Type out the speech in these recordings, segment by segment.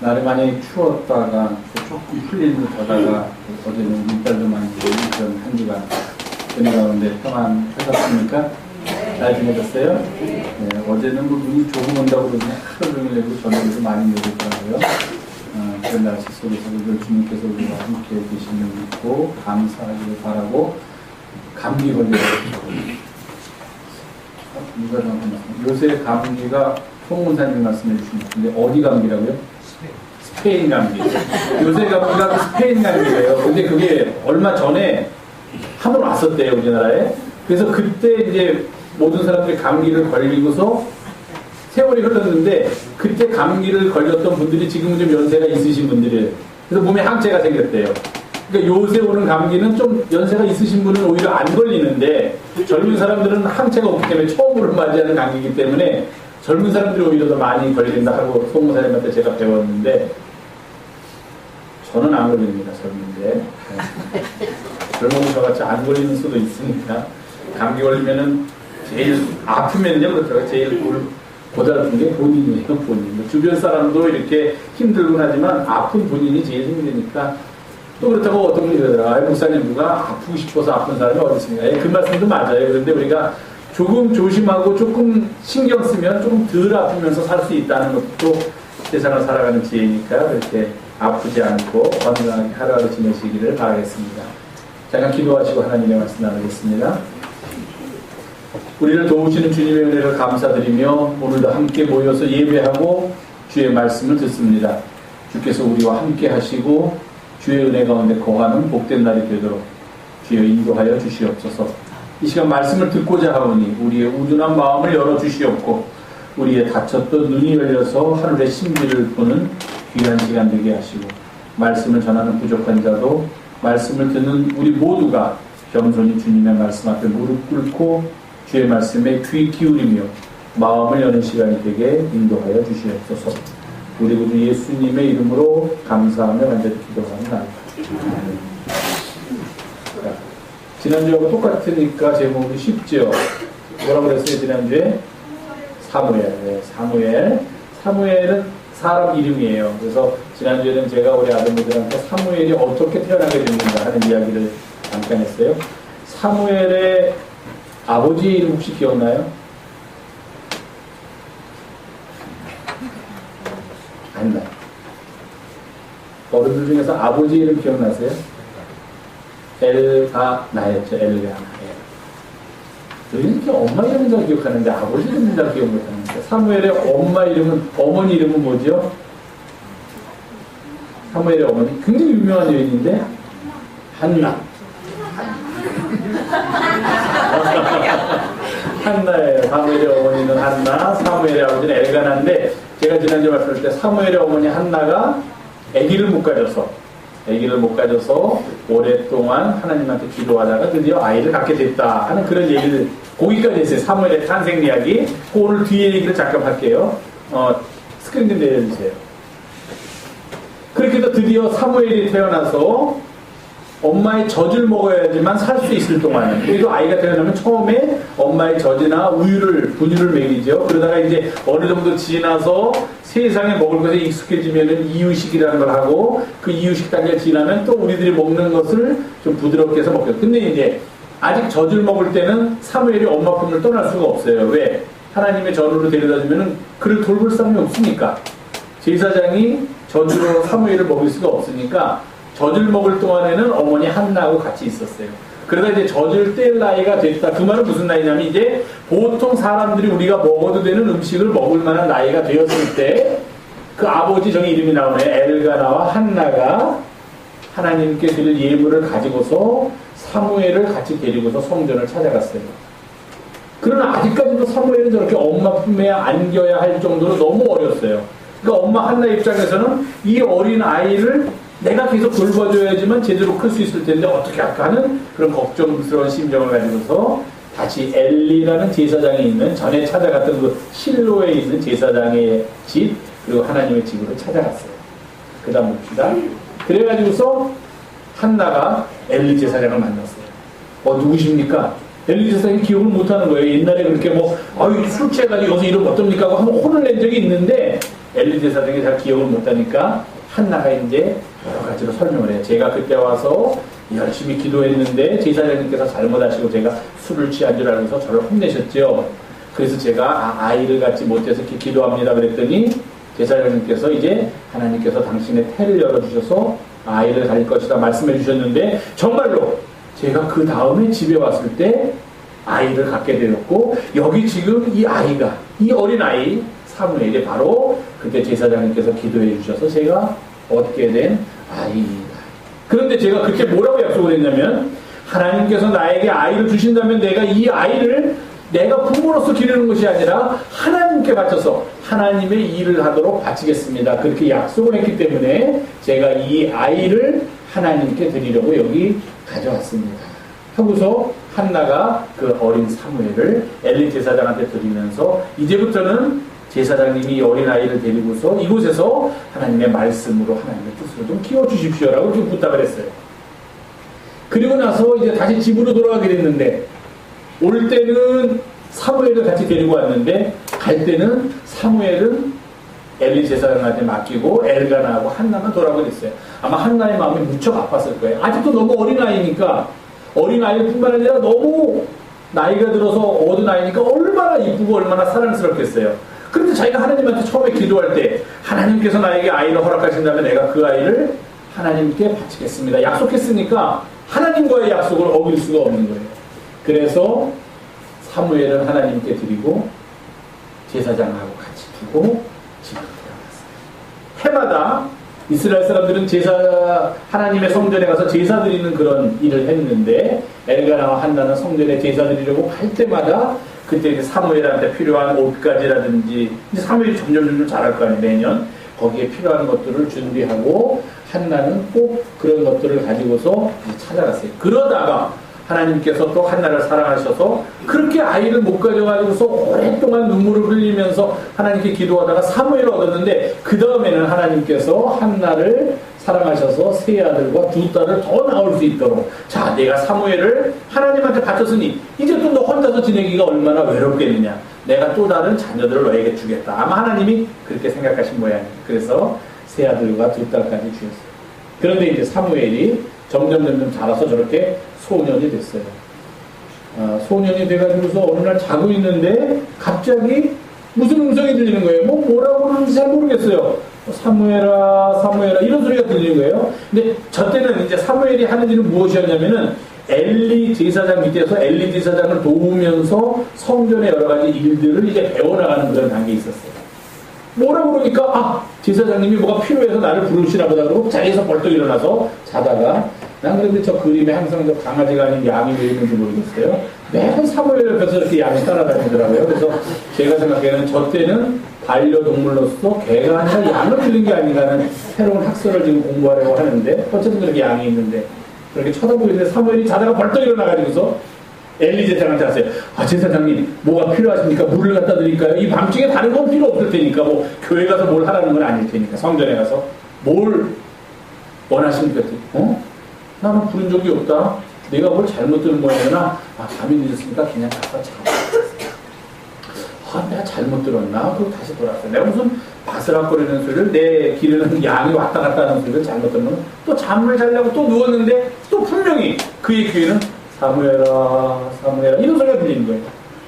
날이 많이 추웠다가 조금 풀린 듯 하다가 어제는 눈달도 많이 내리는 그런 한 주간 되는 가운데 평안하셨습니까? 잘 지내셨어요? 네, 어제는 뭐 눈이 조금 온다고 그러더니 하루 종일 내고 저녁에도 많이 내리더라고요. 어, 그런 날씨 속에서 늘 주님께서 우리와 함께 계시는 믿고 감사하기를 바라고 감기 누가 잘못했나 요새 감기가 송문사님 말씀해 주신 것 같은데 어디 감기라고요? 스페인 감기. 요새 감기가 스페인 감기래요. 근데 그게 얼마 전에 한 번 왔었대요 우리나라에. 그래서 그때 이제 모든 사람들이 감기를 걸리고서 세월이 흘렀는데 그때 감기를 걸렸던 분들이 지금은 좀 연세가 있으신 분들이에요. 그래서 몸에 항체가 생겼대요. 그러니까 요새 오는 감기는 좀 연세가 있으신 분은 오히려 안 걸리는데 젊은 사람들은 항체가 없기 때문에 처음으로 맞이하는 감기이기 때문에 젊은 사람들이 오히려 더 많이 걸린다 하고 송무사님한테 제가 배웠는데 저는 안 걸립니다 젊은데. 젊은 저같이 안 걸리는 수도 있으니까 감기 걸리면은 제일 아프면요 그렇더라고요. 제일 고달픈 게 본인이에요 본인. 뭐 주변 사람도 이렇게 힘들곤 하지만 아픈 본인이 제일 힘드니까 또 그렇다고 어떤 분이 그러더라고요 목사님 누가 아프고 싶어서 아픈 사람이 어디 있습니까? 예, 그 말씀도 맞아요. 그런데 우리가 조금 조심하고 조금 신경 쓰면 조금 덜 아프면서 살 수 있다는 것도 세상을 살아가는 지혜니까 그렇게 아프지 않고 건강하게 하루하루 지내시기를 바라겠습니다. 잠깐 기도하시고 하나님의 말씀 나누겠습니다. 우리를 도우시는 주님의 은혜를 감사드리며 오늘도 함께 모여서 예배하고 주의 말씀을 듣습니다. 주께서 우리와 함께 하시고 주의 은혜 가운데 거하는 복된 날이 되도록 주여 인도하여 주시옵소서. 이 시간 말씀을 듣고자 하오니 우리의 우둔한 마음을 열어 주시옵고 우리의 닫혔던 눈이 열려서 하늘의 신비를 보는 귀한 시간 되게 하시고 말씀을 전하는 부족한 자도 말씀을 듣는 우리 모두가 겸손히 주님의 말씀 앞에 무릎 꿇고 주의 말씀에 귀 기울이며 마음을 여는 시간이 되게 인도하여 주시옵소서. 우리 구주 예수님의 이름으로 감사하며 간절히 기도합니다. 지난주하고 똑같으니까 제목이 쉽죠. 뭐라고 그랬어요 지난주에? 사무엘. 네, 사무엘. 사무엘은 사람 이름이에요. 그래서 지난주에는 제가 우리 아들들한테 사무엘이 어떻게 태어나게 됐는가 하는 이야기를 잠깐 했어요. 사무엘의 아버지 이름 혹시 기억나요? 안 나요. 어른들 중에서 아버지 이름 기억나세요? 엘가나였죠. 엘가나. 이렇게 엄마 이름은 잘 기억하는데 아버지 이름은 잘 기억 못하는데 사무엘의 엄마 이름은 어머니 이름은 뭐죠? 사무엘의 어머니 굉장히 유명한 여인인데 한나 한나예요. 사무엘의 어머니는 한나, 사무엘의 아버지는 엘가나인데 제가 지난주에 말씀할 때 사무엘의 어머니 한나가 아기를 못 가져서 아기를 못 가져서 오랫동안 하나님한테 기도하다가 드디어 아이를 갖게 됐다 하는 그런 얘기를 거기까지 했어요. 사무엘의 탄생 이야기. 그 오늘 뒤에 얘기를 잠깐 할게요. 어, 스크린 좀 내려주세요. 그렇게 해서 드디어 사무엘이 태어나서 엄마의 젖을 먹어야지만 살 수 있을 동안 그래도 아이가 태어나면 처음에 엄마의 젖이나 우유를 분유를 먹이죠. 그러다가 이제 어느 정도 지나서 세상에 먹을 것에 익숙해지면은 이유식이라는 걸 하고 그 이유식 단계를 지나면 또 우리들이 먹는 것을 좀 부드럽게 해서 먹죠. 근데 이제 아직 젖을 먹을 때는 사무엘이 엄마 품을 떠날 수가 없어요. 왜? 하나님의 전으로 데려다 주면은 그를 돌볼 사람이 없으니까 제사장이 젖으로 사무엘을 먹일 수가 없으니까 젖을 먹을 동안에는 어머니 한나하고 같이 있었어요. 그러다 이제 젖을 뗄 나이가 됐다. 그 말은 무슨 나이냐면 이제 보통 사람들이 우리가 먹어도 되는 음식을 먹을 만한 나이가 되었을 때 그 아버지 정의 이름이 나오네. 엘가나와 한나가 하나님께 드릴 예물을 가지고서 사무엘을 같이 데리고서 성전을 찾아갔어요. 그러나 아직까지도 사무엘은 저렇게 엄마 품에 안겨야 할 정도로 너무 어렸어요. 그러니까 엄마 한나 입장에서는 이 어린 아이를 내가 계속 돌봐줘야지만 제대로 클 수 있을 텐데 어떻게 할까 하는 그런 걱정스러운 심정을 가지고서 다시 엘리라는 제사장이 있는 전에 찾아갔던 그 실로에 있는 제사장의 집 그리고 하나님의 집으로 찾아갔어요. 그 다음 봅시다. 그래가지고서 한나가 엘리 제사장을 만났어요. 어 누구십니까? 엘리 제사장이 기억을 못하는 거예요. 옛날에 그렇게 뭐 아유 술 취해가지고 여기서 이러면 어떻습니까 하고 한번 혼을 낸 적이 있는데 엘리 제사장이 잘 기억을 못하니까 한나가 이제 여러 가지로 설명을 해요. 제가 그때 와서 열심히 기도했는데 제사장님께서 잘못하시고 제가 술을 취한 줄 알면서 저를 혼내셨죠. 그래서 제가 아, 이를 갖지 못해서 이렇게 기도합니다 그랬더니 제사장님께서 이제 하나님께서 당신의 태를 열어주셔서 아이를 가질 것이다 말씀해 주셨는데 정말로 제가 그 다음에 집에 왔을 때 아이를 갖게 되었고 여기 지금 이 아이가 이 어린 아이 사무엘이 바로 그때 제사장님께서 기도해 주셔서 제가 얻게 된 아이입니다. 그런데 제가 그때 뭐라고 약속을 했냐면 하나님께서 나에게 아이를 주신다면 내가 이 아이를 내가 부모로서 기르는 것이 아니라 하나님께 바쳐서 하나님의 일을 하도록 바치겠습니다. 그렇게 약속을 했기 때문에 제가 이 아이를 하나님께 드리려고 여기 가져왔습니다. 하고서 한나가 그 어린 사무엘을 엘리 제사장한테 드리면서 이제부터는 제사장님이 어린아이를 데리고서 이곳에서 하나님의 말씀으로 하나님의 뜻으로 좀 키워주십시오라고 좀 부탁을 했어요. 그리고 나서 이제 다시 집으로 돌아가게 됐는데 올 때는 사무엘을 같이 데리고 왔는데 갈 때는 사무엘은 엘리 제사장한테 맡기고 엘가나하고 한나만 돌아오게 됐어요. 아마 한나의 마음이 무척 아팠을 거예요. 아직도 너무 어린아이니까 어린아이일 뿐만 아니라 너무 나이가 들어서 어린 아이니까 얼마나 이쁘고 얼마나 사랑스럽겠어요. 그런데 자기가 하나님한테 처음에 기도할 때 하나님께서 나에게 아이를 허락하신다면 내가 그 아이를 하나님께 바치겠습니다. 약속했으니까 하나님과의 약속을 어길 수가 없는 거예요. 그래서 사무엘은 하나님께 드리고 제사장하고 같이 두고 집으로 돌아갔어요. 해마다 이스라엘 사람들은 제사 하나님의 성전에 가서 제사 드리는 그런 일을 했는데 엘가나와 한나는 성전에 제사 드리려고 갈 때마다 그때 이제 사무엘한테 필요한 옷가지라든지 이제 사무엘이 점점 점점 자랄 거 아니에요 매년 거기에 필요한 것들을 준비하고 한나는 꼭 그런 것들을 가지고서 찾아갔어요. 그러다가 하나님께서 또 한나를 사랑하셔서 그렇게 아이를 못 가져가지고서 오랫동안 눈물을 흘리면서 하나님께 기도하다가 사무엘을 얻었는데 그 다음에는 하나님께서 한나를 사랑하셔서 세 아들과 두 딸을 더 낳을 수 있도록. 자 내가 사무엘을 하나님한테 바쳤으니 이제 또 너 혼자서 지내기가 얼마나 외롭겠느냐. 내가 또 다른 자녀들을 너에게 주겠다. 아마 하나님이 그렇게 생각하신 모양이에요. 그래서 세 아들과 두 딸까지 주셨어요. 그런데 이제 사무엘이 점점 점점 자라서 저렇게 소년이 됐어요 아, 소년이 돼가지고서 어느 날 자고 있는데 갑자기 무슨 음성이 들리는 거예요 뭐 뭐라고 그러는지 잘 모르겠어요 사무엘아 사무엘아 이런 소리가 들리는 거예요. 근데 저 때는 이제 사무엘이 하는 일은 무엇이었냐면은 엘리 제사장 밑에서 엘리 제사장을 도우면서 성전의 여러 가지 일들을 이제 배워나가는 그런 단계에 있었어요. 뭐라 그러니까 아 제사장님이 뭐가 필요해서 나를 부르시나 보다 그러고 자리에서 벌떡 일어나서 자다가 난 그런데 저 그림에 항상 저 강아지가 아닌 양이 왜 있는지 모르겠어요. 매번 사무엘 옆에서 이렇게 양이 따라다니더라고요. 그래서 제가 생각에는 저 때는 반려동물로서 개가 아니라 양을 들린 게 아닌가 하는 새로운 학설을 지금 공부하려고 하는데 어쨌든 그렇게 양이 있는데 그렇게 쳐다보고 있는데 사무엘이 자다가 벌떡 일어나가지고서 엘리 제사장한테 하세요. 아, 제사장님, 뭐가 필요하십니까? 물을 갖다 드릴까요? 이 밤중에 다른 건 필요 없을 테니까, 뭐, 교회 가서 뭘 하라는 건 아닐 테니까, 성전에 가서. 뭘 원하십니까? 어? 나는 부른 적이 없다. 내가 뭘 잘못 들은 거냐나, 아, 밤이 늦었으니까 그냥 가서 자고. 아, 내가 잘못 들었나? 그리고 다시 돌아왔어. 내가 무슨 바스락거리는 소리를 내 기르는 양이 왔다 갔다 하는 소리를 잘못 들으면 또 잠을 자려고 또 누웠는데 또 분명히 그의 귀에는 사무엘아, 사무엘아 이런 소리가 들리는 거예요.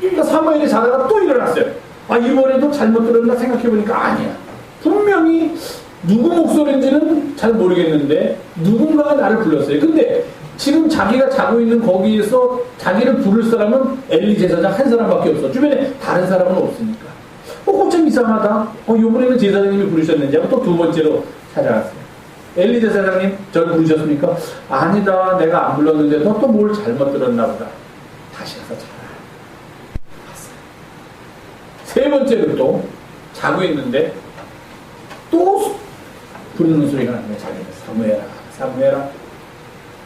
그러니까 사무엘이 자다가 또 일어났어요. 아, 이번에도 잘못 들었나 생각해보니까 아니야. 분명히 누구 목소리인지는 잘 모르겠는데 누군가가 나를 불렀어요. 근데 지금 자기가 자고 있는 거기에서 자기를 부를 사람은 엘리 제사장 한 사람밖에 없어. 주변에 다른 사람은 없으니까. 어, 좀 이상하다. 어, 요번에는 제사장님이 부르셨는지 하고 또 두 번째로 찾아갔어요. 엘리 제사장님, 저를 부르셨습니까? 아니다. 내가 안 불렀는데 너 또 뭘 잘못 들었나 보다. 다시 가서 자라. 갔어요. 세 번째로 또 자고 있는데 또 부르는 소리가 나는 거예요. 사무해라. 사무해라.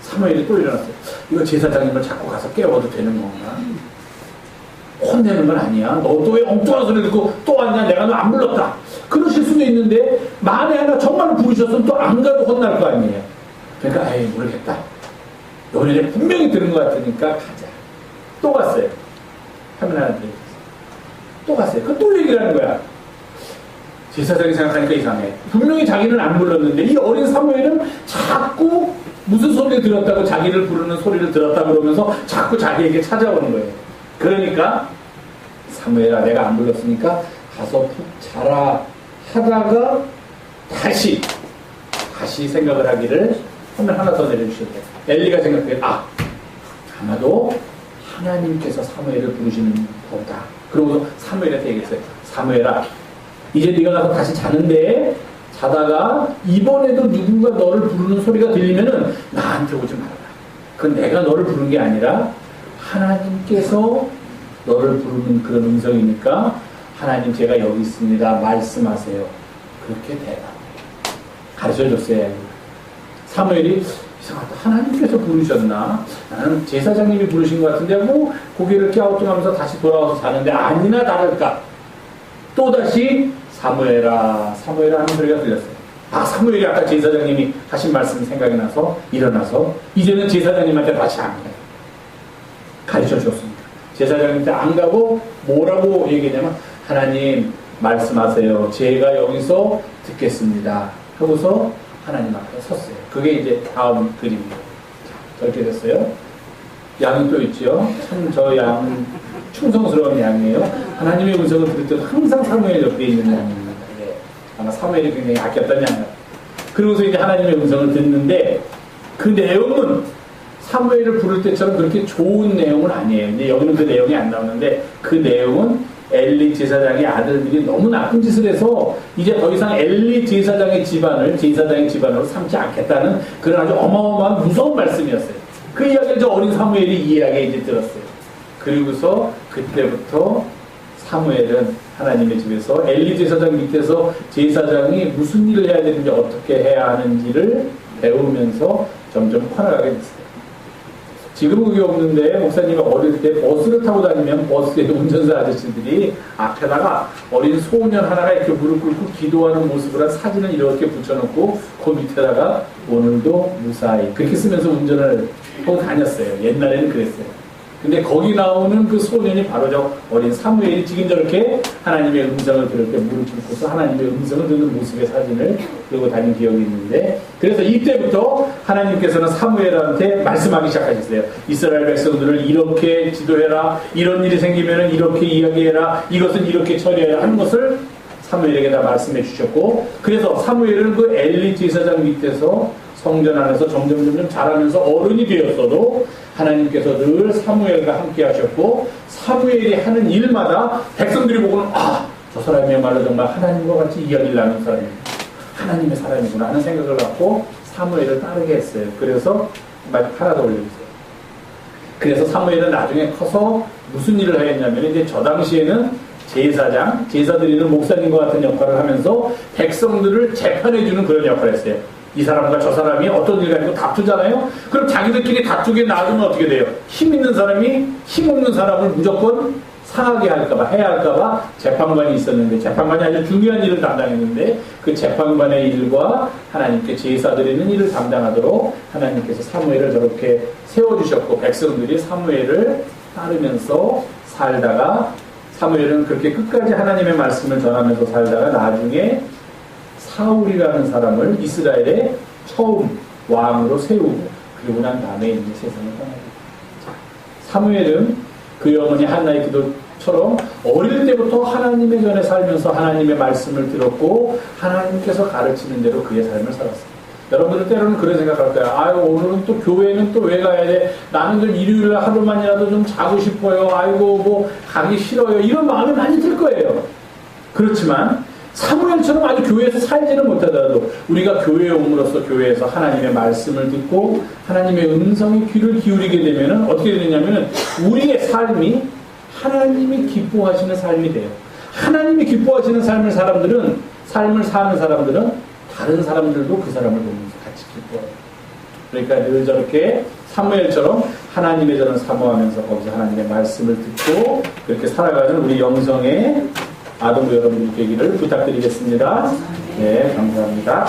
사무엘이 또 일어났어요. 이거 제사장님을 자꾸 가서 깨워도 되는 건가? 혼내는 건 아니야. 너 또 왜 엉뚱한 소리 듣고 또 왔냐? 내가 너 안 불렀다. 그러실 수도 있는데 만에 하나 정말 부르셨으면 또 안 가도 혼날 거 아니에요. 그러니까 아이 모르겠다. 요번에 분명히 들은 것 같으니까 가자. 또 갔어요. 화면 하나 드리겠습니다. 또 갔어요. 그 또 얘기를 하는 거야. 제사장이 생각하니까 이상해. 분명히 자기는 안 불렀는데 이 어린 사무엘은 자꾸 무슨 소리를 들었다고 자기를 부르는 소리를 들었다 그러면서 자꾸 자기에게 찾아오는 거예요. 그러니까 사무엘아 내가 안 불렀으니까 가서 푹 자라 하다가 다시 다시 생각을 하기를 화면 하나 더 내려주셨대. 엘리가 생각해 아 아마도 하나님께서 사무엘을 부르시는 거다. 그러고 사무엘한테 얘기했어요. 사무엘아 이제 네가 가서 다시 자는데 자다가 이번에도 누군가 너를 부르는 소리가 들리면은 나한테 오지 말아라. 그건 내가 너를 부르는 게 아니라 하나님께서 너를 부르는 그런 음성이니까 하나님 제가 여기 있습니다. 말씀하세요. 그렇게 대답. 가르쳐 줬어요. 사무엘이 이상하다. 하나님께서 부르셨나? 나는 제사장님이 부르신 것 같은데 뭐 고개를 갸우뚱하면서 다시 돌아와서 자는데 아니나 다를까. 또다시 사무엘아 사무엘아 하는 소리가 들렸어요. 아 사무엘이 아까 제사장님이 하신 말씀 생각이 나서 일어나서 이제는 제사장님한테 다시 안 가요. 가르쳐 줬습니다. 제사장님한테 안 가고 뭐라고 얘기냐면 하나님 말씀하세요. 제가 여기서 듣겠습니다. 하고서 하나님 앞에 섰어요. 그게 이제 다음 그림이에요. 자, 저렇게 됐어요. 또 있죠. 참저 양은 충성스러운 양이에요. 하나님의 음성을 들을 때 항상 사무엘 옆에 있는 양입니다. 예. 아마 사무엘이 굉장히 아꼈던 양이에요. 그러고서 이제 하나님의 음성을 듣는데 그 내용은 사무엘을 부를 때처럼 그렇게 좋은 내용은 아니에요. 이제 여기는 그 내용이 안 나오는데 그 내용은 엘리 제사장의 아들들이 너무 나쁜 짓을 해서 이제 더 이상 엘리 제사장의 집안을 제사장의 집안으로 삼지 않겠다는 그런 아주 어마어마한 무서운 말씀이었어요. 그 이야기를 저 어린 사무엘이 이해하게 이제 들었어요. 그리고서 그때부터 사무엘은 하나님의 집에서 엘리 제사장 밑에서 제사장이 무슨 일을 해야 되는지 어떻게 해야 하는지를 배우면서 점점 커나가게 됐어요. 지금은 그게 없는데 목사님이 어릴 때 버스를 타고 다니면 버스에 운전사 아저씨들이 앞에다가 어린 소년 하나가 이렇게 무릎 꿇고 기도하는 모습을 한 사진을 이렇게 붙여놓고 그 밑에다가 오늘도 무사히 그렇게 쓰면서 운전을 하고 다녔어요. 옛날에는 그랬어요. 근데 거기 나오는 그 소년이 바로 저 어린 사무엘이 지금 저렇게 하나님의 음성을 들을 때 무릎 꿇고서 하나님의 음성을 듣는 모습의 사진을 들고 다닌 기억이 있는데 그래서 이때부터 하나님께서는 사무엘한테 말씀하기 시작하셨어요. 이스라엘 백성들을 이렇게 지도해라. 이런 일이 생기면 이렇게 이야기해라. 이것은 이렇게 처리해야 하는 것을 사무엘에게 다 말씀해 주셨고 그래서 사무엘은 그 엘리 제사장 밑에서 성전 안에서 점점 점점 자라면서 어른이 되었어도 하나님께서 늘 사무엘과 함께 하셨고 사무엘이 하는 일마다 백성들이 보고는 아 저 사람이야말로 정말 하나님과 같이 이야기를 나누는 사람이구나 하나님의 사람이구나 하는 생각을 갖고 사무엘을 따르게 했어요. 그래서 하나 더 올려주세요. 그래서 사무엘은 나중에 커서 무슨 일을 하겠냐면 이제 저 당시에는 제사장, 제사 드리는 목사님과 같은 역할을 하면서 백성들을 재판해주는 그런 역할을 했어요. 이 사람과 저 사람이 어떤 일 가지고 다투잖아요? 그럼 자기들끼리 다투게 놔두면 어떻게 돼요? 힘 있는 사람이 힘 없는 사람을 무조건 상하게 할까봐, 해야 할까봐 재판관이 있었는데, 재판관이 아주 중요한 일을 담당했는데, 그 재판관의 일과 하나님께 제사 드리는 일을 담당하도록 하나님께서 사무엘을 저렇게 세워주셨고, 백성들이 사무엘을 따르면서 살다가, 사무엘은 그렇게 끝까지 하나님의 말씀을 전하면서 살다가 나중에 사울이라는 사람을 이스라엘의 처음 왕으로 세우고 그리고 난 다음에 이제 세상을 떠나게 자, 사무엘은 그 어머니 한나의 기도처럼 어릴 때부터 하나님의 전에 살면서 하나님의 말씀을 들었고 하나님께서 가르치는 대로 그의 삶을 살았습니다. 여러분들 때로는 그런 생각할 거예요. 아유, 오늘은 또 교회는 또 왜 가야 돼? 나는 좀 일요일 하루만이라도 좀 자고 싶어요. 아이고, 뭐, 가기 싫어요. 이런 마음이 많이 들 거예요. 그렇지만, 사무엘처럼 아주 교회에서 살지는 못하더라도 우리가 교회에 옴으로써 교회에서 하나님의 말씀을 듣고 하나님의 음성에 귀를 기울이게 되면 어떻게 되느냐면 우리의 삶이 하나님이 기뻐하시는 삶이 돼요. 하나님이 기뻐하시는 삶을 사람들은 삶을 사는 사람들은 다른 사람들도 그 사람을 보면서 같이 기뻐해요. 그러니까 늘 저렇게 사무엘처럼 하나님의 저는 사모하면서 거기서 하나님의 말씀을 듣고 그렇게 살아가는 우리 영성의 아동부 여러분들 되기를 부탁드리겠습니다. 네, 감사합니다.